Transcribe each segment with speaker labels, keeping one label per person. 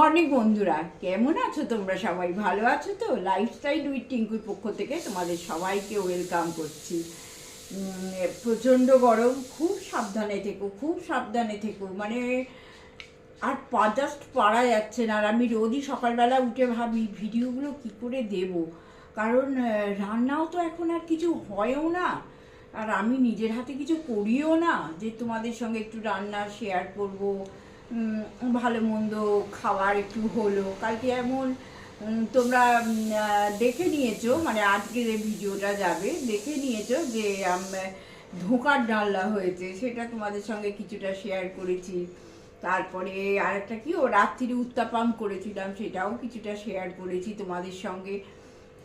Speaker 1: Morning বন্ধুরা, কেমন আছো তোমরা সবাই? ভালো আছো তো? লাইফস্টাইল উইথ টিঙ্কুর পক্ষ থেকে তোমাদের সবাইকে ওয়েলকাম করছি। প্রচণ্ড গরম, খুব সাবধানে থেকো, খুব সাবধানে থেকো। মানে আর জাস্ট পারা যাচ্ছে না। আর আমি রোজই সকালবেলা উঠে ভাবি, ভিডিওগুলো কি করে দেব? কারণ রান্নাও তো এখন আর কিছু হয়ও না। আর আমি নিজের হাতে কিছু করিও না যে তোমাদের সঙ্গে একটু রান্না শেয়ার করব। ভালো মন্দ খাওয়ার একটু হলো। কালকে এমন তোমরা দেখে নিয়েছো মানে আজকের এই ভিডিওটা যাবে, দেখে নিয়েছো যে ধোঁকার ডালনা হয়েছে, সেটা তোমাদের সঙ্গে কিছুটা শেয়ার করেছি। তারপরে আরেকটা কি, ও রাত্রিরে উত্তাপাম করেছিলাম, সেটাও কিছুটা শেয়ার করেছি তোমাদের সঙ্গে।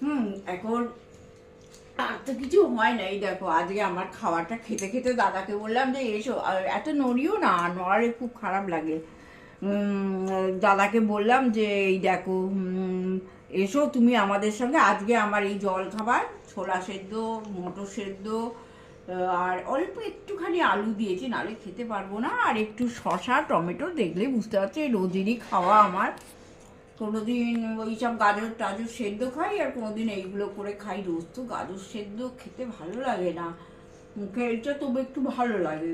Speaker 1: হুম, এখন আর তো কিছু হয় না। এই দেখো, আজকে আমার খাবারটা খেতে খেতে দাদাকে বললাম যে, এসো। এত নড়িও না নড়ারে খুব খারাপ লাগে। দাদাকে বললাম যে, এই দেখো এসো তুমি আমাদের সঙ্গে। আজকে আমার এই জল খাবার, ছোলা সেদ্ধ, মটর সেদ্ধ আর অল্প একটুখানি আলু দিয়েছি, নাহলে খেতে পারব না। আর একটু শশা টমেটো দেখলে বুঝতে পারছ রোজেরই খাওয়া আমার। কোনোদিন ওই সব গাজর টাজর সেদ্ধ খাই আর কোনোদিন এইগুলো করে খাই। রোজ তো গাজর সেদ্ধ খেতে ভালো লাগে না। মুখে এটা তবু একটু ভালো লাগে।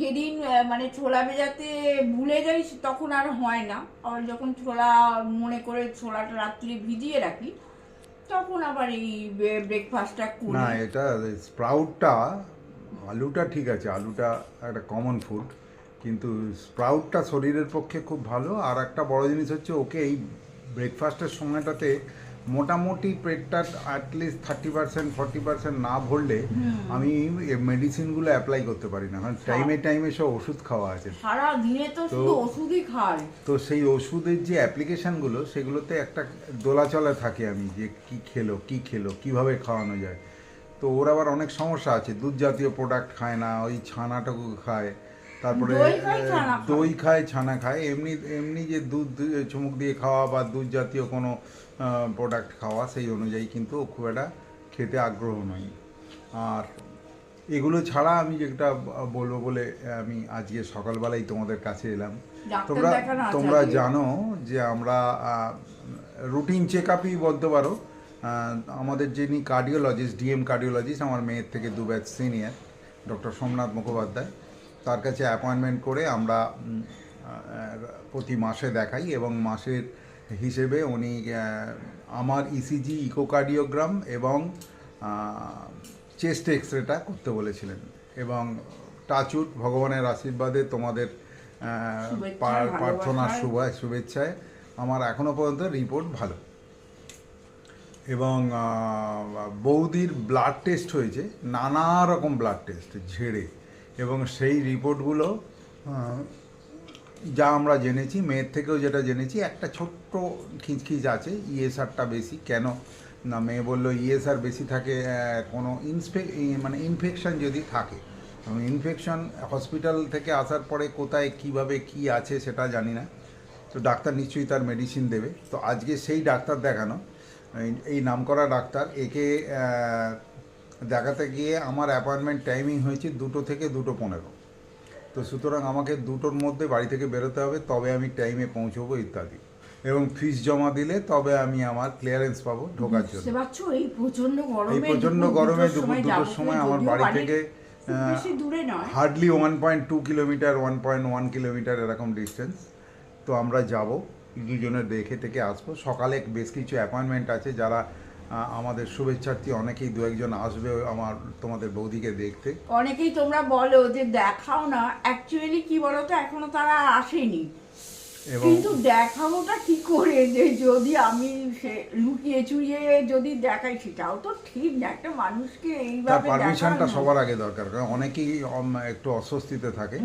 Speaker 1: যেদিন মানে ছোলা ভেজাতে ভুলে যাই তখন আর হয় না। আর যখন ছোলা মনে করে ছোলাটা রাত্রি ভিজিয়ে রাখি, তখন আবার এই ব্রেকফাস্টটা করি।
Speaker 2: না, এটা স্প্রাউটটা, আলুটা ঠিক আছে। আলুটা একটা কমন ফুড কিন্তু স্প্রাউটটা শরীরের পক্ষে খুব ভালো। আর একটা বড় জিনিস হচ্ছে ওকে এই ব্রেকফাস্টের সময়টাতে মোটামুটি পেটটা at least thirty percent forty percent না ভরলে আমি মেডিসিনগুলো অ্যাপ্লাই করতে পারি না। কারণ টাইমে টাইমে সব ওষুধ খাওয়া আছে।
Speaker 1: সারা দিনে তো শুধু ওষুধই খায়।
Speaker 2: তো সেই ওষুধের যে অ্যাপ্লিকেশানগুলো সেগুলোতে একটা দোলাচলে থাকে আমি যে কি খেলো কি খেলো কীভাবে খাওয়ানো যায়। তো ওর আবার অনেক সমস্যা আছে। দুধ জাতীয় প্রোডাক্ট খায় না ওই ছানাটুকু খায়। তারপরে
Speaker 1: দই খায়, ছানা খায়।
Speaker 2: এমনি এমনি যে দুধ চুমুক দিয়ে খাওয়া বা দুধ জাতীয় কোনো প্রোডাক্ট খাওয়া সেই অনুযায়ী কিন্তু খুব একটা খেতে আগ্রহ নয়। আর এগুলো ছাড়া আমি যেটা বলব বলে আমি আজকে সকালবেলায় তোমাদের কাছে এলাম। তোমরা তোমরা জানো যে আমরা রুটিন চেক আপই বলতে পারো। আমাদের যিনি কার্ডিওলজিস্ট ডিএম কার্ডিওলজিস্ট আমার মেয়ের থেকে দু batch senior doctor Somnath Mukhopadhyay. তার কাছে অ্যাপয়েন্টমেন্ট করে আমরা প্রতি মাসে দেখাই এবং মাসের হিসেবে উনি আমার E ইসিজি ইকোকার্ডিওগ্রাম এবং চেস্ট এক্স রেটা করতে বলেছিলেন এবং টাচুট ভগবানের আশীর্বাদে তোমাদের আহ,
Speaker 1: শুভেচ্ছা,
Speaker 2: প্রার্থনা
Speaker 1: ভালোবাসা।
Speaker 2: শুভ শুভেচ্ছায়। আমার এখনও পর্যন্ত রিপোর্ট ভালো। এবং বৌদির ব্লাড টেস্ট হয়েছে নানা রকম ব্লাড টেস্ট ঝেড়ে। এবং সেই রিপোর্টগুলো যা আমরা জেনেছি, মেয়ের থেকেও যেটা জেনেছি, একটা ছোট্ট খিচখিচ আছে, ইএসআরটা বেশি, কেন? না, মেয়ে বলল ইএসআর বেশি থাকে কোনো ইনস্পে মানে ইনফেকশন যদি থাকে ইনফেকশন হসপিটাল থেকে আসার পরে কোথায়, কীভাবে, কি আছে সেটা জানি না, তো ডাক্তার নিশ্চয়ই তার মেডিসিন দেবে। তো আজকে সেই ডাক্তার দেখানো, এই- নামকরা ডাক্তার, একে দেখাতে গিয়ে আমার অ্যাপয়েন্টমেন্ট টাইমিং হয়েছে দুটো থেকে দুটো পনেরো। তো সুতরাং আমাকে দুটোর মধ্যে বাড়ি থেকে বেরোতে হবে তবে আমি টাইমে পৌঁছবো ইত্যাদি। এবং ফিস জমা দিলে তবে আমি আমার ক্লিয়ারেন্স পাবো ঢোকার জন্য।
Speaker 1: এই প্রচণ্ড গরমে দুপুর
Speaker 2: গরমে
Speaker 1: দুটোর
Speaker 2: সময় আমার বাড়ি থেকে hardly one point two kilometre one point one kilometre এরকম ডিস্টেন্স তো আমরা যাব দুজনে দেখে থেকে আসব। সকালে বেশ কিছু অ্যাপয়েন্টমেন্ট আছে যারা আমাদের শুভেচ্ছার্থী অনেকেই দু একজন আসবে আমার তোমাদের বৌদিকে দেখতে।
Speaker 1: অনেকেই তোমরা বলো যে দেখাও না। অ্যাকচুয়ালি কি বলো তো এখনও তারা আসেনি। কিন্তু দেখাবোটা কি করে যে যদি আমি সে লুকিয়ে চুরিয়ে যদি দেখাই সেটাও তো ঠিক না একটা মানুষকে এইভাবে
Speaker 2: পারমিশনটা সবার আগে দরকার কারণ অনেকেই একটু অস্বস্তিতে থাকে।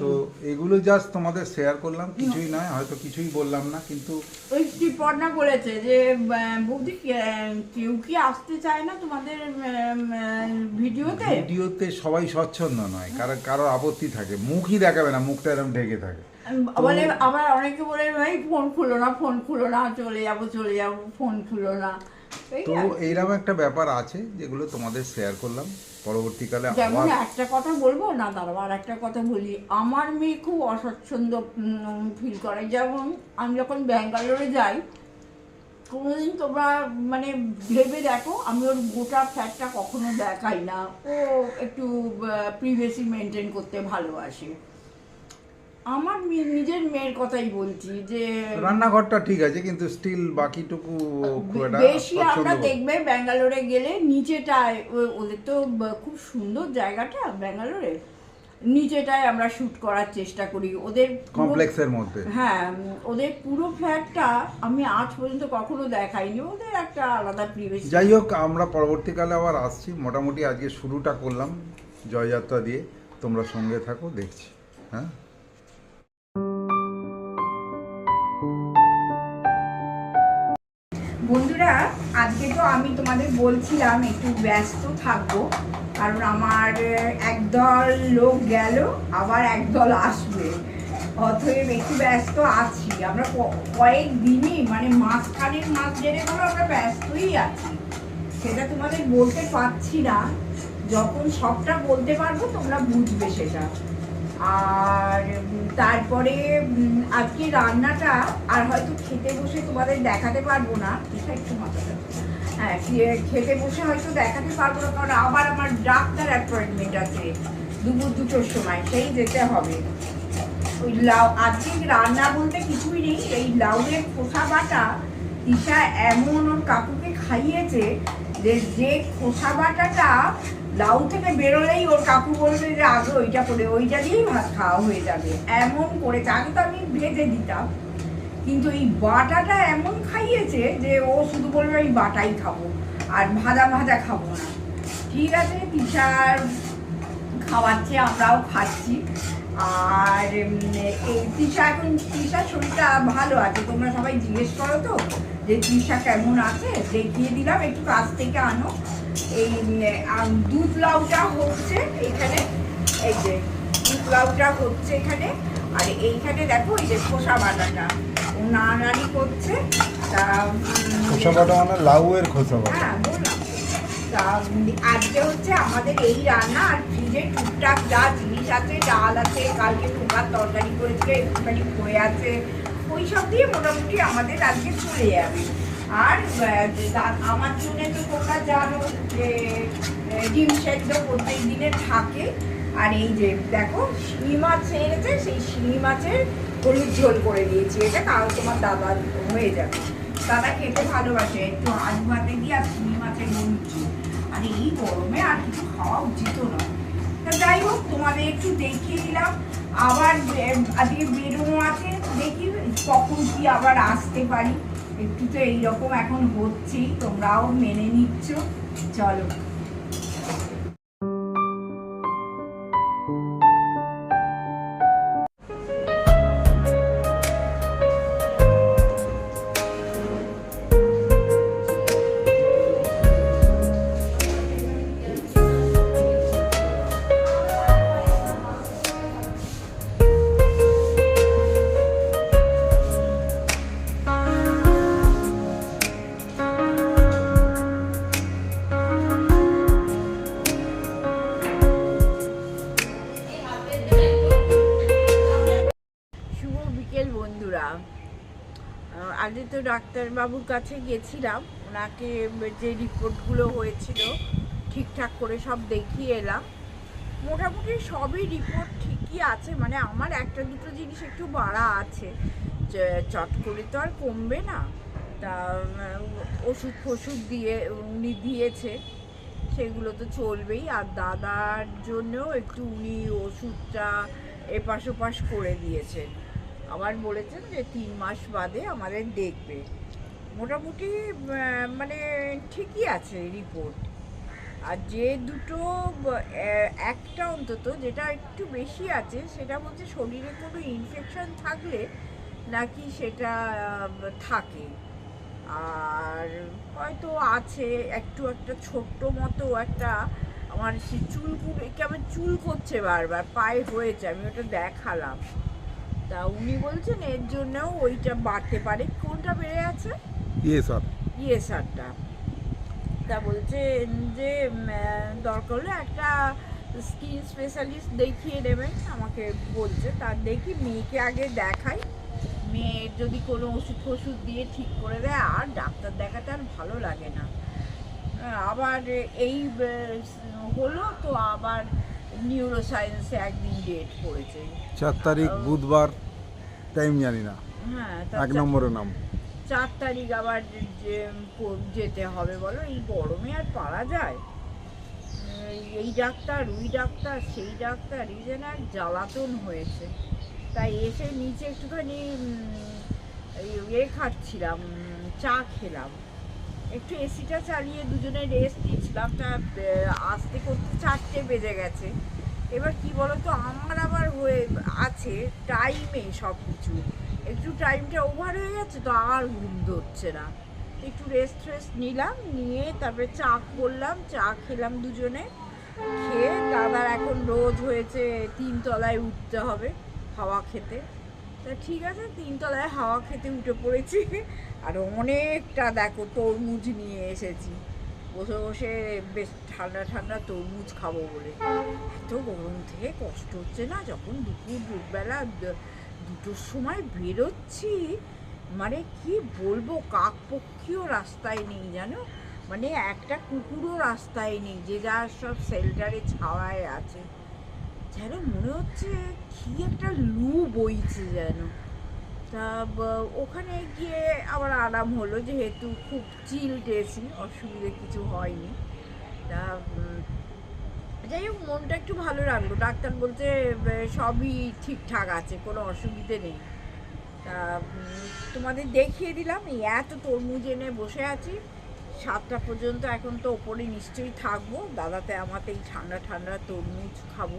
Speaker 2: তো এগুলো জাস্ট তোমাদের শেয়ার করলাম কিছুই নয় হয়তো কিছুই বললাম না কিন্তু
Speaker 1: ওই ত্রিপর্ণা বলেছে যে বৌদি কেউ কি আসতে চায় না তোমাদের ভিডিওতে?
Speaker 2: ভিডিওতে সবাই স্বচ্ছন্দ নয় কারণ কারও আপত্তি থাকে মুখই দেখাবে না মুখটা এরকম ঢেকে থাকে।
Speaker 1: বলে আবার অনেকে বলে ভাই ফোন খুলো না ফোন খুলো না চলে যাব চলে যাব ফোন খুলো না।
Speaker 2: তো এইরকম একটা ব্যাপার আছে যেগুলো তোমাদের শেয়ার করলাম। পরবর্তীকালে
Speaker 1: যেমন একটা কথা বলব না দাঁড়াও আর একটা কথা বলি। আমার মেয়ে খুব অস্বচ্ছন্দ ফিল করে। যেমন আমি যখন ব্যাঙ্গালোরে যাই কোনোদিন তোমরা মানে ভেবে দেখো আমি ওর গোটা ফ্যাটটা কখনো দেখাই না। ও একটু প্রিভেসি মেনটেন করতে ভালোবাসে। আমার নিজের মেয়ের কথাই বলছি যে
Speaker 2: রান্নাঘরটা ঠিক আছে কিন্তু স্টিল বাকিটুকু
Speaker 1: বেশি আমরা দেখবে ব্যাঙ্গালোরে গেলে নিচেটায় ও- ওদের তো খুব সুন্দর জায়গাটা ব্যাঙ্গালোরে। নিচেটায় আমরা শুট করার চেষ্টা করি। ওদের
Speaker 2: কমপ্লেক্সের মধ্যে।
Speaker 1: হ্যাঁ ওদের পুরো ফ্ল্যাটটা আমি আজ পর্যন্ত কখনো দেখাইনি। ওদের একটা আলাদা পরিবেশ
Speaker 2: যাই হোক আমরা পরবর্তীকালে আবার আসছি। মোটামুটি আজকে শুরুটা করলাম জয়যাত্রা দিয়ে। তোমরা সঙ্গে থাকো দেখছি। হ্যাঁ?
Speaker 1: বন্ধুরা, আজকে তো আমি তোমাদের বলছিলাম একটু ব্যস্ত থাকব, কারণ আমার একদল লোক গেল, আবার একদল আসবে। অতএব একটু ব্যস্ত আছি। আমরা কয়েক দিনই মানে মাঝখানের মাস জেনে গেলো আমরা ব্যস্তই আছি। সেটা তোমাদের বলতে পারছি না। যখন সবটা বলতে পারব, তোমরা বুঝবে সেটা। আর তারপরে আজকে রান্নাটা, আর হয়তো খেতে বসে তোমাদের দেখাতে পারব না। একটু হ্যাঁ খেতে বসে হয়তো দেখাতে পারব না, কারণ আবার আমার ডাক্তার অ্যাপয়েন্টমেন্ট আছে দুপুর দুটোর সময়, সেই যেতে হবে। ওই লাউ, আজকে রান্না বলতে কিছুই নেই, এই লাউয়ের খোসা বাটা তিশা এমন ওর কাকুকে খাইয়েছে যে যে খোসা বাটাটা লাউ থেকে বেরোলেই ওর কাকু বলবে যে, আগে ওইটা করে, ওইটা দিয়েই ভাত খাওয়া হয়ে যাবে। এমন করেছে আগে তো আমি ভেজে দিতাম, কিন্তু এই বাটাটা এমন খাইয়েছে যে, ও শুধু বলবে, আমি বাটাই খাব, আর ভাজা ভাজা খাব না। ঠিক আছে, তিশার খাওয়াচ্ছে আমরাও খাচ্ছি। আর এই তৃষা এখন তৃষার শরীরটা ভালো আছে, তোমরা সবাই জিজ্ঞেস করো তো। যে তৃষা কেমন আছে দেখিয়ে দিলাম। একটু কাছ থেকে আনো। এই দুধ লাউটা হচ্ছে এখানে এই যে দুধ লাউটা হচ্ছে এখানে। আর এইখানে দেখো এই যে খোসা বাটাটা ও করছে। তা
Speaker 2: খোসা বাটা মানে লাউয়ের খোসা বাটা
Speaker 1: হ্যাঁ বললাম। তা উম, আজকে হচ্ছে আমাদের এই রান্না। আর ফ্রিজে টুকটাক যা জিনিস আছে ডাল আছে কালকে ঠোকার তরকারি করেছে একটুখানি পড়ে আছে ওই সব দিয়ে মোটামুটি আমাদের আজকে চলে যাবে। আর আমার জন্য তো তোমরা জানো যে ডিম সেদ্ধ প্রত্যেক দিনে থাকে। আর এই যে, দেখো, শিঙি মাছ এনেছে, সেই শিঙি মাছের হলুদ ঝোল করে দিয়েছি। এটা কাল তোমার দাদা হয়ে যাবে। দাদা খেতে ভালোবাসে, একটু আলু ভাতে দিয়ে আর শিঙি মাছের হলুদ ঝোল। আর এই গরমে আর কিছু খাওয়া উচিত নয়। তা যাই হোক, তোমাদের একটু দেখিয়ে দিলাম। আবার আজকে বেরোনো আছে কখন কি আবার আসতে পারি? একটু তো এইরকম এখন হচ্ছেই তোমরাও মেনে নিচ্ছ। চলো। ডাক্তারবাবুর কাছে গেছিলাম। ওনাকে যে রিপোর্টগুলো হয়েছিল, ঠিকঠাক করে সব দেখিয়ে এলাম। মোটামুটি সবই রিপোর্ট ঠিকই আছে মানে আমার একটা দুটো জিনিস একটু বাড়া আছে। চট করে তো আর কমবে না। তা ওষুধ ফষুধ দিয়ে, উনি দিয়েছে, সেগুলো তো চলবেই। আর দাদার জন্যও একটু উনি ওষুধটা এপাশ ওপাশ করে দিয়েছেন। আবার বলেছেন যে তিন মাস বাদে আমাদের দেখবে। মোটামুটি মানে ঠিকই আছে রিপোর্ট আর যে দুটো একটা অন্তত যেটা একটু বেশি আছে, সেটা হচ্ছে শরীরে কোনো ইনফেকশন থাকলে নাকি সেটা থাকে। আর হয়তো আছে একটু একটা ছোট্ট মতো একটা, আমার সে চুলগুলো কেমন চুল করছে বারবার, পায়ে হয়েছে, আমি ওটা দেখালাম। তা উনি বলছেন এর জন্যও ওইটা বাড়তে পারে। কোনটা বেড়ে আছে
Speaker 2: ইয়ে স্যার
Speaker 1: ইয়ে সারটা তা বলছে যে দরকার হলে একটা স্কিন স্পেশালিস্ট দেখিয়ে দেবেন আমাকে বলছে তার দেখি মেয়েকে আগে দেখাই। মেয়ের যদি কোনো ওষুধ ফষুধ দিয়ে ঠিক করে দেয় আর ডাক্তার দেখাতে আর ভালো লাগে না। আবার এই হলো তো আবার নিউরো সায়েন্সে একদিন ডেট পড়েছে
Speaker 2: চার তারিখ বুধবার টাইম জানি না।
Speaker 1: হ্যাঁ
Speaker 2: এক নম্বরের নাম।
Speaker 1: চার তারিখ আবার যেতে হবে বলো এই গরমে আর পারা যায়? এই- ডাক্তার ওই ডাক্তার সেই ডাক্তার এই যেন এক জ্বালাতন হয়েছে। তাই এসে নিচে একটুখানি ইয়ে খাচ্ছিলাম চা খেলাম। একটু এসিটা চালিয়ে দুজনে রেস্ট নিচ্ছিলাম তা আসতে করতে চারটে বেজে গেছে। এবার কি বলতো, আমার আবার হয়ে আছে টাইমে সব কিছু একটু টাইমটা ওভার হয়ে গেছে তো আর ঘুম ধরছে না। একটু রেস্ট রেস্ট নিলাম, নিয়ে তারপরে চা করলাম, চা খেলাম দুজনে। খেয়ে দাদার এখন রোজ হয়েছে তিনতলায় উঠতে হবে, হাওয়া খেতে। তা ঠিক আছে, তিনতলায় হাওয়া খেতে উঠে পড়েছি। আর অনেকটা দেখো তরমুজ নিয়ে এসেছি। বসে বসে বেশ ঠান্ডা ঠান্ডা তরমুজ খাব বলে। এত গরম থেকে কষ্ট হচ্ছে না? যখন দুপুর, দুপুরবেলা দুটোর সময় বেরোচ্ছি মানে কি বলব কাক পক্ষীও রাস্তায় নেই, জানো? মানে একটা কুকুরও রাস্তায় নেই, যে যার সব শেল্টারে ছাওয়ায় আছে। যেন মনে হচ্ছে কি একটা লু বইছে যেন। তা ওখানে গিয়ে আবার আরাম হলো, যেহেতু খুব চিল এসি অসুবিধে কিছু হয়নি। তা যাই হোক, মনটা একটু ভালো রাখল। ডাক্তার বলছে সবই ঠিকঠাক আছে, কোনো অসুবিধে নেই। তা তোমাদের দেখিয়ে দিলাম, এই এত তরমুজ এনে বসে আছি। সাতটা পর্যন্ত এখন তো ওপরে নিশ্চয়ই থাকব। দাদাতে আমাতে এই ঠান্ডা ঠান্ডা তরমুজ খাব।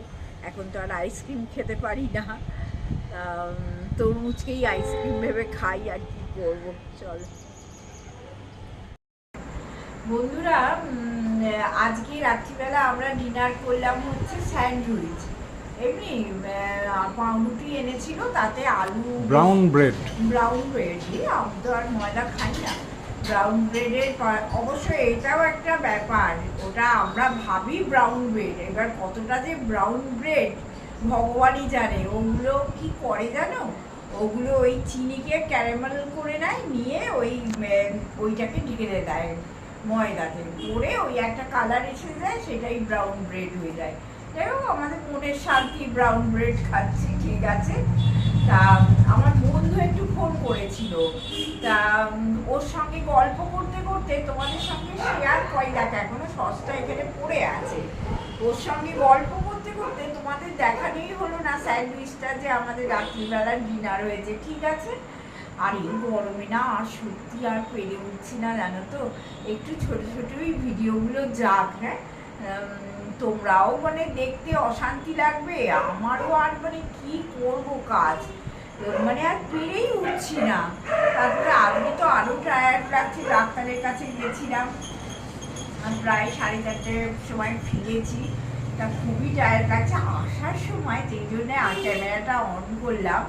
Speaker 1: এখন তো আর আইসক্রিম খেতে পারি না। তরমুজকেই আইসক্রিম ভেবে খাই আর কি করব। চল। বন্ধুরা আজকে রাত্রিবেলা আমরা ডিনার করলাম হচ্ছে স্যান্ডউইচ। এমনি পাউরুটি এনেছিল তাতে আলু
Speaker 2: ব্রাউন ব্রেড
Speaker 1: ব্রাউন ব্রেড আমি তো আর ময়দা খাই না। ব্রাউন ব্রেডের অবশ্যই এটাও একটা ব্যাপার। ওটা আমরা ভাবি ব্রাউন ব্রেড এবার কতটা যে ব্রাউন ব্রেড ভগবানই জানে। ওগুলো কি করে জানো? ওগুলো ওই চিনিকে ক্যারামেল করে নেয়, নিয়ে ওই ওইটাকে ঢেকে দেয় ময়দাতে। করে ওই একটা কালার এসে যায়, সেটাই ব্রাউন ব্রেড হয়ে যায়। যাই হোক, আমাদের মনের শান্তি ব্রাউন ব্রেড খাচ্ছি, ঠিক আছে। তা, আমার বন্ধু একটু ফোন করেছিল। তা, ওর সঙ্গে গল্প করতে করতে তোমাদের সঙ্গে শেয়ার দেখা, এখনও সস্তা এখানে পড়ে আছে। ওর সঙ্গে গল্প করতে করতে তোমাদের দেখানোই হলো না স্যান্ডউইচটা যে আমাদের রাত্রিবেলার ডিনার হয়েছে, ঠিক আছে? আর এই গরমে না আর সত্যি আর পেরে উঠছি না, জানো তো? একটু ছোট ছোটই ভিডিওগুলো যাক হ্যাঁ? তোমরাও মানে দেখতে অশান্তি লাগবে। আমারও আর মানে কি করব কাজ? মানে আর পেরেই উঠছি না। তারপরে আজকে তো আরও টায়ার্ড লাগছে, ডাক্তারের কাছে গেছিলাম প্রায় সাড়ে চারটের সময় ফিরেছি। তা খুবই টায়ার্ড লাগছে। আসার সময় যেই জন্য ক্যামেরাটা অন করলাম,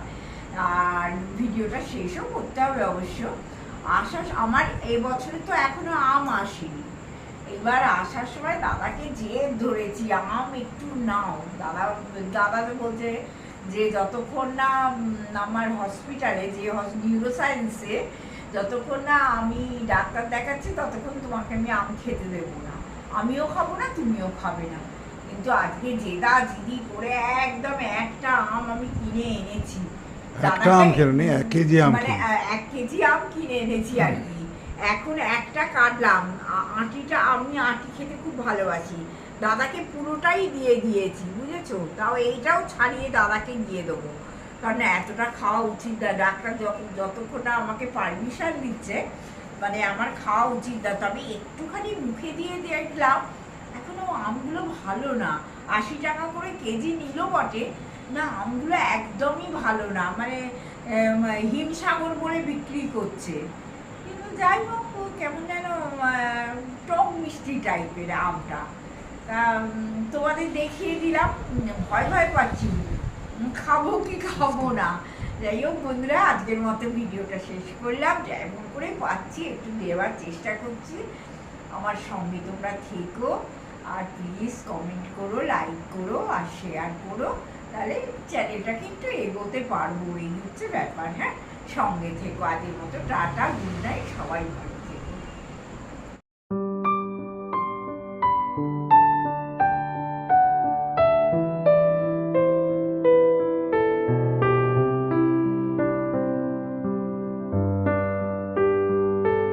Speaker 1: আর ভিডিওটা শেষও করতে হবে অবশ্য। আসার আমার এই বছরে তো এখনও আম আসেনি। এবার আসার সময় দাদাকে যে ধরেছি, আম একটু নাও। দাদা দাদা তো বলছে যে যতক্ষণ না আমার হসপিটালে যে নিউরো সায়েন্সে যতক্ষণ না আমি ডাক্তার দেখাচ্ছি ততক্ষণ তোমাকে আমি আম খেতে দেবো না। আমিও খাব না তুমিও খাবে না। কিন্তু আজকে জেদা জিদি করে একদম একটা আম আমি কিনে এনেছি।
Speaker 2: একটা আম খেলো এক কেজি আম
Speaker 1: মানে এক কেজি আম কিনে এনেছি আর কি। এখন একটা কাটলাম। আটিটা আমি আটি খেতে খুব ভালোবাসি। দাদাকে পুরোটাই দিয়ে দিয়েছি, বুঝেছ? তাও এইটাও ছাড়িয়ে দাদাকে দিয়ে দেবো। কারণ এতটা খাওয়া উচিত না। ডাক্তার যত- যতক্ষণ না আমাকে পারমিশন দিচ্ছে মানে আমার খাওয়া উচিত না। তবে একটুখানি মুখে দিয়ে দেখলাম, এখনও আমগুলো ভালো না। আশি টাকা করে কেজি নিল বটে। না, আমগুলো একদমই ভালো না। মানে হিমসাগর বলে বিক্রি করছে। কিন্তু যাই হোক, কেমন যেন টক মিষ্টি টাইপের আমটা। তোমাদের দেখিয়ে দিলাম। ভয় ভয় পাচ্ছি। খাব কি খাব না? যাই হোক বন্ধুরা, আজকের মতো ভিডিওটা শেষ করলাম। যেমন করে পাচ্ছি, একটু দেওয়ার চেষ্টা করছি। আমার সঙ্গে তোমরা থেকো। আর প্লিজ কমেন্ট করো লাইক করো, আর শেয়ার করো। তাহলে চ্যানেলটা কিন্তু এগোতে পারব, এই হচ্ছে ব্যাপার হ্যাঁ? সঙ্গে থেকো আজের মতো টাটা গুড নাইট সবাই ভালো।